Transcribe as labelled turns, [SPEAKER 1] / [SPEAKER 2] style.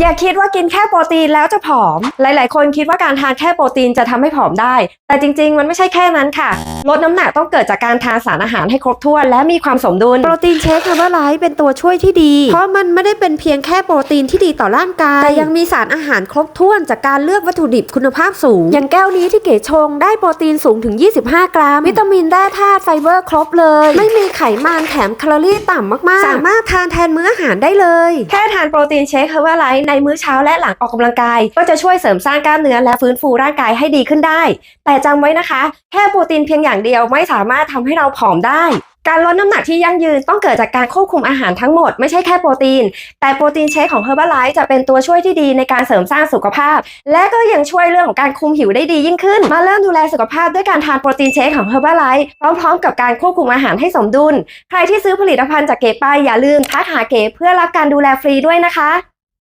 [SPEAKER 1] อย่าคิดว่ากินแค่โปรตีนแล้วจะผอม หลาย ๆ คนคิดว่าการทานแค่โปรตีนจะทำให้ผอมได้ แต่จริง ๆ มันไม่ใช่แค่นั้นค่ะ ลดน้ำหนักต้องเกิดจากการทานสารอาหารให้ครบถ้วน และมีความสมดุล
[SPEAKER 2] โปรตีนเชคคาร์บไลท์เป็นตัวช่วยที่ดี เพราะมันไม่ได้เป็นเพียงแค่โปรตีนที่ดีต่อร่างกาย แต่ยังมีสารอาหารครบถ้วนจากการเลือกวัตถุดิบคุณภาพสูง อย่างแก้วนี้ที่เก๋ชงได้โปรตีนสูงถึง 25 กรัม วิตามินแร่ธาตุไฟเบอร์ครบเลย ไม่มีไขมันแถมแคลอรี่ต่ำมาก ๆ สามารถทานแทนมื้ออาหารได้เลย
[SPEAKER 1] แค่ทานโปรตีนเชคเฮอร์บาไลท์ในมื้อเช้าและหลังออกกำลังกาย ก็จะช่วยเสริมสร้างกล้ามเนื้อและฟื้นฟูร่างกายให้ดีขึ้นได้ แต่จำไว้นะคะ แค่โปรตีนเพียงอย่างเดียวไม่สามารถทำให้เราผอมได้การลดน้ำหนักที่ยั่งยืนต้องเกิดจากการควบคุมอาหารทั้งหมดไม่ใช่แค่โปรตีน แต่โปรตีนเชคของ Herbalife จะเป็นตัวช่วยที่ดีในการเสริมสร้างสุขภาพ และก็ยังช่วยเรื่องของการคุมหิวได้ดียิ่งขึ้น มาเริ่มดูแลสุขภาพด้วยการทานโปรตีนเชคของ Herbalife พร้อมๆ กับการควบคุมอาหารให้สมดุล ใครที่ซื้อผลิตภัณฑ์จากเก๋ไปอย่าลืมทักหาเก๋เพื่อรับการดูแลฟรีด้วยนะคะ